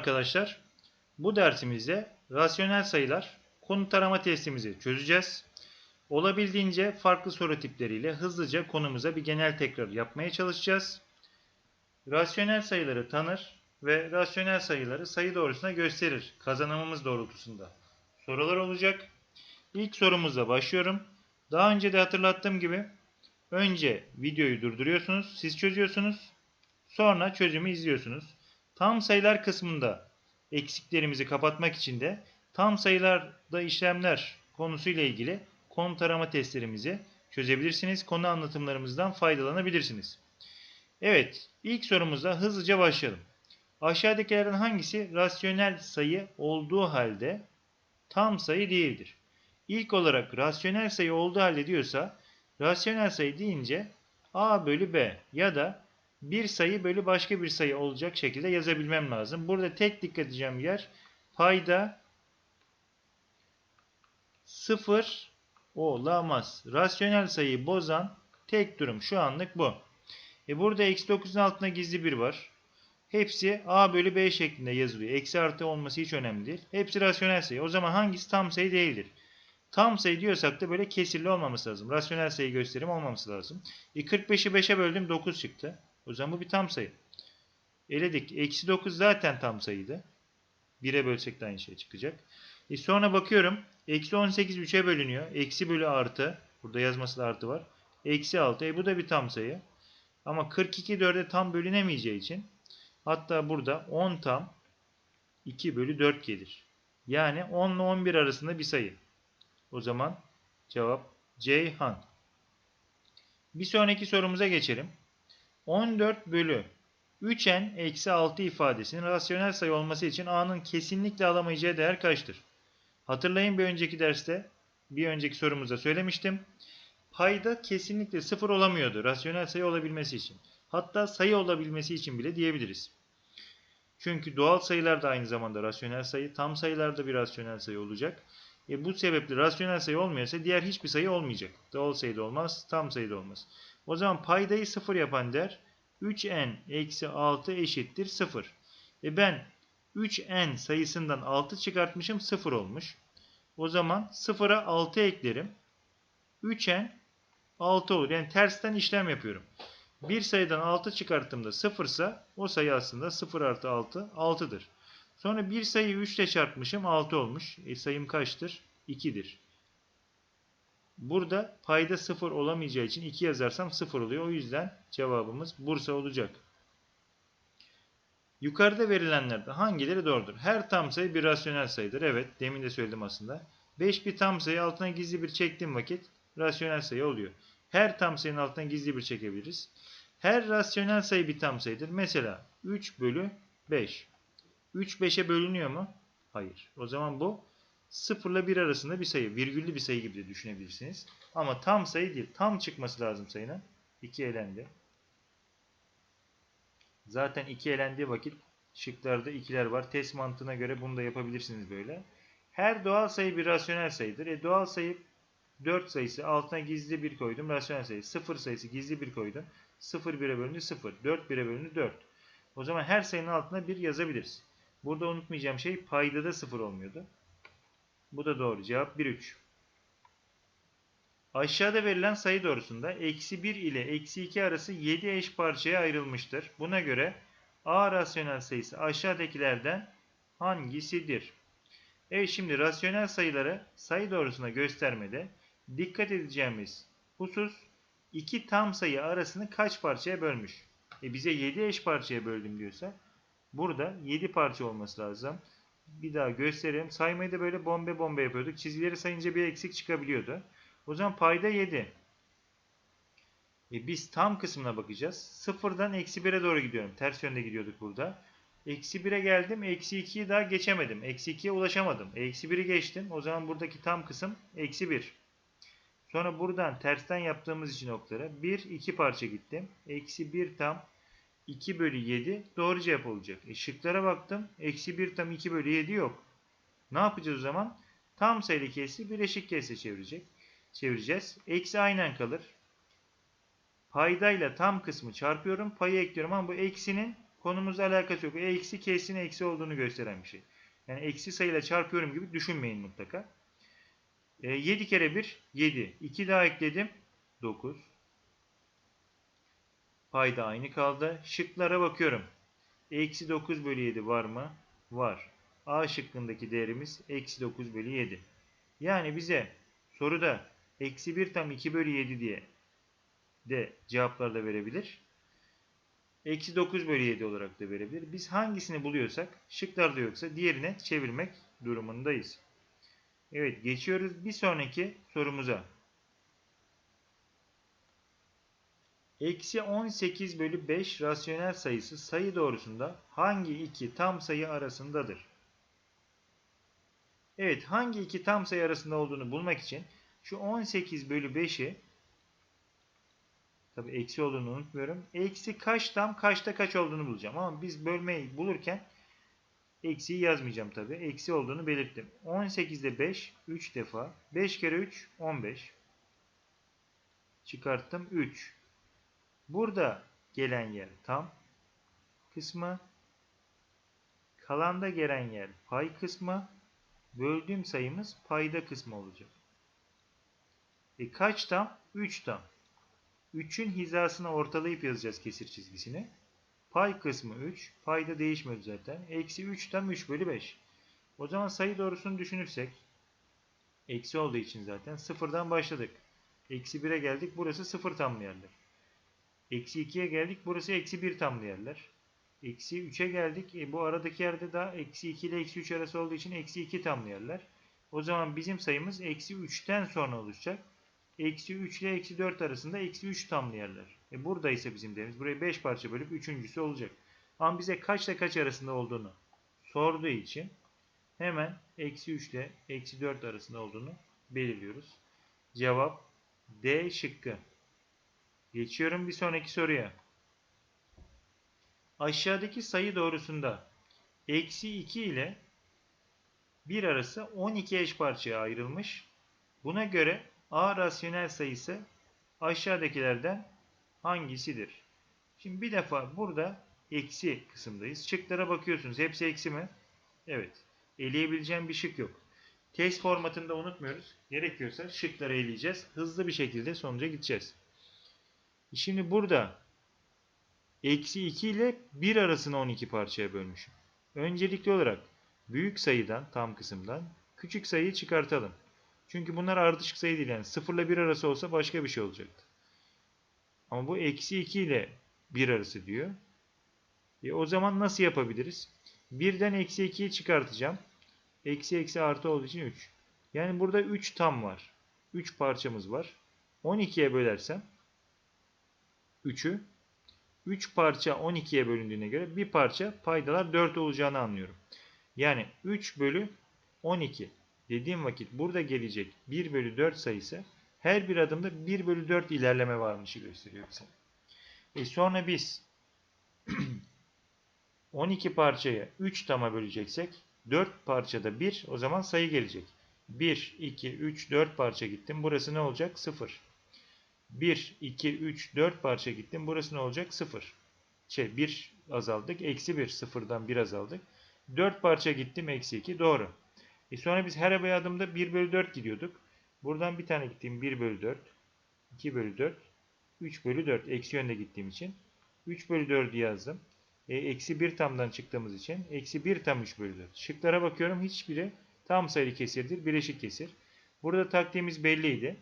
arkadaşlar. Bu dersimizde rasyonel sayılar konu tarama testimizi çözeceğiz. Olabildiğince farklı soru tipleriyle hızlıca konumuza bir genel tekrar yapmaya çalışacağız. Rasyonel sayıları tanır ve rasyonel sayıları sayı doğrusuna gösterir kazanımımız doğrultusunda. Sorular olacak. İlk sorumuzla başlıyorum. Daha önce de hatırlattığım gibi önce videoyu durduruyorsunuz, siz çözüyorsunuz. Sonra çözümü izliyorsunuz. Tam sayılar kısmında eksiklerimizi kapatmak için de tam sayılarda işlemler konusuyla ilgili konu tarama testlerimizi çözebilirsiniz. Konu anlatımlarımızdan faydalanabilirsiniz. Evet, ilk sorumuzla hızlıca başlayalım. Aşağıdakilerden hangisi rasyonel sayı olduğu halde tam sayı değildir? İlk olarak rasyonel sayı olduğu halde diyorsa, rasyonel sayı deyince a bölü b ya da bir sayı bölü başka bir sayı olacak şekilde yazabilmem lazım. Burada tek dikkat edeceğim yer payda sıfır olamaz. Rasyonel sayıyı bozan tek durum şu anlık bu. E burada eksi 9'un altında gizli bir var. Hepsi a bölü b şeklinde yazılıyor. Eksi artı olması hiç önemli değil. Hepsi rasyonel sayı. O zaman hangisi tam sayı değildir? Tam sayı diyorsak da böyle kesirli olmaması lazım. Rasyonel sayı gösterim olmaması lazım. E 45'i 5'e böldüm 9 çıktı. O zaman bu bir tam sayı. Eledik. Eksi 9 zaten tam sayıydı. 1'e bölsek de aynı şey çıkacak. E sonra bakıyorum. Eksi 18 3'e bölünüyor. Eksi bölü artı. Burada yazması da artı var. Eksi 6. E bu da bir tam sayı. Ama 42 4'e tam bölünemeyeceği için hatta burada 10 tam 2 bölü 4 gelir. Yani 10 ile 11 arasında bir sayı. O zaman cevap Ceyhan. Bir sonraki sorumuza geçelim. 14 bölü 3n eksi 6 ifadesinin rasyonel sayı olması için a'nın kesinlikle alamayacağı değer kaçtır? Hatırlayın bir önceki derste bir önceki sorumuzda söylemiştim. Payda kesinlikle sıfır olamıyordu rasyonel sayı olabilmesi için. Hatta sayı olabilmesi için bile diyebiliriz. Çünkü doğal sayılar da aynı zamanda rasyonel sayı, tam sayılarda bir rasyonel sayı olacak. E bu sebeple rasyonel sayı olmuyorsa diğer hiçbir sayı olmayacak. Doğal sayı da olmaz, tam sayı da olmaz. O zaman paydayı sıfır yapan değer 3n eksi 6 eşittir 0. E ben 3n sayısından 6 çıkartmışım 0 olmuş. O zaman 0'a 6 eklerim. 3n 6 olur. Yani tersten işlem yapıyorum. Bir sayıdan 6 çıkarttığımda 0 ise o sayı aslında 0 artı 6 6'dır. Sonra bir sayıyı 3 ile çarpmışım 6 olmuş. E sayım kaçtır? 2'dir. Burada payda 0 olamayacağı için 2 yazarsam 0 oluyor. O yüzden cevabımız Bursa olacak. Yukarıda verilenlerden hangileri doğrudur? Her tam sayı bir rasyonel sayıdır. Evet, demin de söyledim aslında. 5 bir tam sayı altına gizli bir çektiğim vakit rasyonel sayı oluyor. Her tam sayının altına gizli bir çekebiliriz. Her rasyonel sayı bir tam sayıdır. Mesela 3 bölü 5. 3 5'e bölünüyor mu? Hayır. O zaman bu 0 ile 1 arasında bir sayı. Virgüllü bir sayı gibi de düşünebilirsiniz. Ama tam sayı değil. Tam çıkması lazım sayının. 2 elendi. Zaten 2 elendiği vakit şıklarda ikiler var. Test mantığına göre bunu da yapabilirsiniz böyle. Her doğal sayı bir rasyonel sayıdır. E doğal sayı 4 sayısı altına gizli 1 koydum. Rasyonel sayı 0 sayısı gizli 1 koydum. 0 1'e bölündü 0. 4 1'e bölündü 4. O zaman her sayının altına 1 yazabiliriz. Burada unutmayacağım şey payda da 0 olmuyordu. Bu da doğru. Cevap 1 3. Aşağıda verilen sayı doğrusunda eksi 1 ile eksi 2 arası 7 eş parçaya ayrılmıştır. Buna göre A rasyonel sayısı aşağıdakilerden hangisidir? Evet şimdi rasyonel sayıları sayı doğrusuna göstermede dikkat edeceğimiz husus iki tam sayı arasını kaç parçaya bölmüş? E bize 7 eş parçaya böldüm diyorsa burada 7 parça olması lazım. Bir daha göstereyim. Saymayı da böyle bombe bombe yapıyorduk. Çizgileri sayınca bir eksik çıkabiliyordu. O zaman payda 7. E biz tam kısmına bakacağız. Sıfırdan eksi 1'e doğru gidiyorum. Ters yönde gidiyorduk burada. Eksi 1'e geldim. Eksi 2'yi daha geçemedim. Eksi 2'ye ulaşamadım. Eksi 1'i geçtim. O zaman buradaki tam kısım eksi 1. Sonra buradan tersten yaptığımız için oklara 1, 2 parça gittim. Eksi 1 tam 2 bölü 7 doğru cevap olacak. E şıklara baktım. Eksi 1 tam 2 bölü 7 yok. Ne yapacağız o zaman? Tam sayılı kesri bileşik kesre çevirecek. Çevireceğiz. Eksi aynen kalır. Paydayla tam kısmı çarpıyorum. Payı ekliyorum ama bu eksinin Konumuzla alakası yok. E eksi kesin eksi olduğunu gösteren bir şey. Yani eksi sayıyla çarpıyorum gibi düşünmeyin mutlaka. E, 7 kere 1 7. 2 daha ekledim 9. Payda aynı kaldı. Şıklara bakıyorum. Eksi 9 bölü 7 var mı? Var. A şıkkındaki değerimiz eksi 9 bölü 7. Yani bize soruda eksi 1 tam 2 bölü 7 diye de cevaplar da verebilir. Eksi 9 bölü 7 olarak da verebilir. Biz hangisini buluyorsak şıklarda yoksa diğerine çevirmek durumundayız. Evet geçiyoruz bir sonraki sorumuza. Eksi 18 bölü 5 rasyonel sayısı sayı doğrusunda hangi iki tam sayı arasındadır? Evet hangi iki tam sayı arasında olduğunu bulmak için şu 18 bölü 5'i tabi eksi olduğunu unutmuyorum. Eksi kaç tam kaçta kaç olduğunu bulacağım. Ama biz bölmeyi bulurken eksiyi yazmayacağım tabi. Eksi olduğunu belirttim. 18'de 5 3 defa. 5 kere 3 15. Çıkarttım 3. Burada gelen yer tam kısmı. Kalanda gelen yer pay kısmı. Böldüğüm sayımız payda kısmı olacak. E kaç tam? 3 tam. 3'ün hizasını ortalayıp yazacağız kesir çizgisini. Pay kısmı 3. Payda değişmiyor zaten. Eksi 3 tam 3 bölü 5. O zaman sayı doğrusunu düşünürsek eksi olduğu için zaten sıfırdan başladık. Eksi 1'e geldik. Burası 0 tamlı yerler. Eksi 2'ye geldik. Burası eksi 1 tamlı yerler. Eksi 3'e geldik. E, bu aradaki yerde daha eksi 2 ile eksi 3 arası olduğu için eksi 2 tamlı yerler. O zaman bizim sayımız eksi 3'ten sonra oluşacak. Eksi 3 ile eksi 4 arasında eksi 3 tamlı yerler. E burada ise bizim değerimiz. Burayı 5 parça bölüp üçüncüsü olacak. Ama bize kaç ile kaç arasında olduğunu sorduğu için hemen eksi 3 ile eksi 4 arasında olduğunu belirliyoruz. Cevap D şıkkı. Geçiyorum bir sonraki soruya. Aşağıdaki sayı doğrusunda eksi 2 ile 1 arası 12 eş parçaya ayrılmış. Buna göre A rasyonel sayısı aşağıdakilerden hangisidir? Şimdi bir defa burada eksi kısımdayız. Şıklara bakıyorsunuz. Hepsi eksi mi? Evet. Eleyebileceğim bir şık yok. Test formatında unutmuyoruz. Gerekiyorsa şıkları eleyeceğiz. Hızlı bir şekilde sonuca gideceğiz. Şimdi burada eksi 2 ile 1 arasını 12 parçaya bölmüşüm. Öncelikli olarak büyük sayıdan tam kısımdan küçük sayıyı çıkartalım. Çünkü bunlar ardışık sayı değil yani 0 ile 1 arası olsa başka bir şey olacaktı. Ama bu eksi 2 ile 1 arası diyor. E o zaman nasıl yapabiliriz? 1'den eksi 2'yi çıkartacağım. Eksi eksi artı olduğu için 3. Yani burada 3 tam var. 3 parçamız var. 12'ye bölersem 3'ü 3 parça 12'ye bölündüğüne göre bir parça paydalar 4 olacağını anlıyorum. Yani 3 bölü 12 dediğim vakit burada gelecek 1 bölü 4 sayısı her bir adımda 1 bölü 4 ilerleme varmışı gösteriyor bize. E sonra biz 12 parçayı 3 tama böleceksek 4 parçada 1 o zaman sayı gelecek. 1, 2, 3, 4 parça gittim. Burası ne olacak? 0. 1, 2, 3, 4 parça gittim. Burası ne olacak? 0. Şey 1 azaldık. Eksi 1. Sıfırdan 1 azaldık. 4 parça gittim. Eksi 2. Doğru. E sonra biz her bir adımda 1 bölü 4 gidiyorduk. Buradan bir tane gittiğim 1 bölü 4. 2 bölü 4. 3 bölü 4. Eksi yönde gittiğim için. 3 bölü 4'ü yazdım. E, eksi 1 tamdan çıktığımız için. Eksi 1 tam 3 bölü 4. Şıklara bakıyorum. Hiçbiri tam sayılı kesirdir. Bileşik kesir. Burada taktiğimiz belliydi.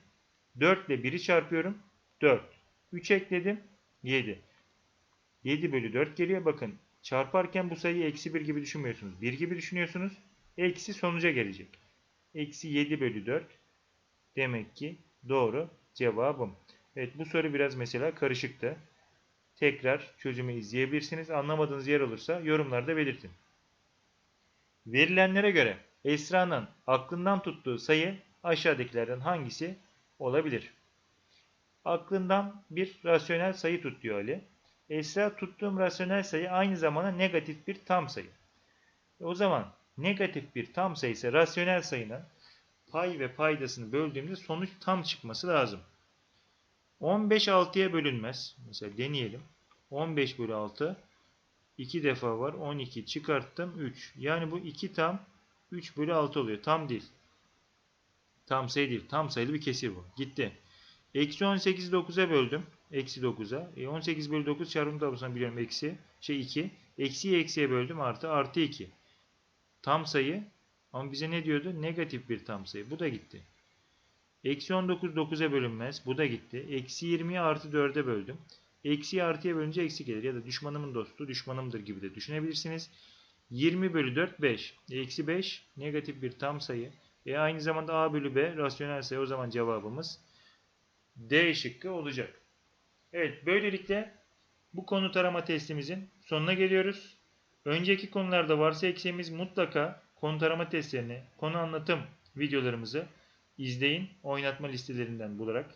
4 ile 1'i çarpıyorum. 4. 3 ekledim. 7. 7 bölü 4 geliyor. Bakın çarparken bu sayıyı eksi 1 gibi düşünmüyorsunuz. 1 gibi düşünüyorsunuz. Eksi sonuca gelecek. Eksi 7 bölü 4. Demek ki doğru cevabım. Evet bu soru biraz mesela karışıktı. Tekrar çözümü izleyebilirsiniz. Anlamadığınız yer olursa yorumlarda belirtin. Verilenlere göre Esra'nın aklından tuttuğu sayı aşağıdakilerden hangisi olabilir? Aklından bir rasyonel sayı tut diyor Ali. Esra tuttuğum rasyonel sayı aynı zamanda negatif bir tam sayı. E o zaman negatif bir tam sayı ise rasyonel sayının pay ve paydasını böldüğümde sonuç tam çıkması lazım. 15 6'ya bölünmez. Mesela deneyelim. 15 bölü 6 2 defa var. 12 çıkarttım 3. Yani bu 2 tam 3 bölü 6 oluyor. Tam değil. Tam sayı değil. Tam sayılı bir kesir bu. Gitti. Eksi 18'i 9'a böldüm. Eksi 9'a. E 18 bölü 9 çarpım tablosuna biliyorum. Eksi. Şey 2. Eksiyi eksiye böldüm. Artı. Artı 2. Tam sayı. Ama bize ne diyordu? Negatif bir tam sayı. Bu da gitti. Eksi 19 9'a bölünmez. Bu da gitti. Eksi 20'yi artı 4'e böldüm. Eksiyi artıya bölünce eksi gelir. Ya da düşmanımın dostu düşmanımdır gibi de düşünebilirsiniz. 20 bölü 4 5. Eksi 5 negatif bir tam sayı. E aynı zamanda a bölü b rasyonel sayı. O zaman cevabımız D şıkkı olacak. Evet böylelikle bu konu tarama testimizin sonuna geliyoruz. Önceki konularda varsa eksiğimiz mutlaka konu tarama testlerini, konu anlatım videolarımızı izleyin. Oynatma listelerinden bularak.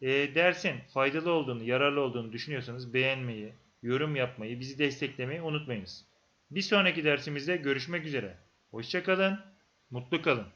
E, dersin faydalı olduğunu, yararlı olduğunu düşünüyorsanız beğenmeyi, yorum yapmayı, bizi desteklemeyi unutmayınız. Bir sonraki dersimizde görüşmek üzere. Hoşçakalın, mutlu kalın.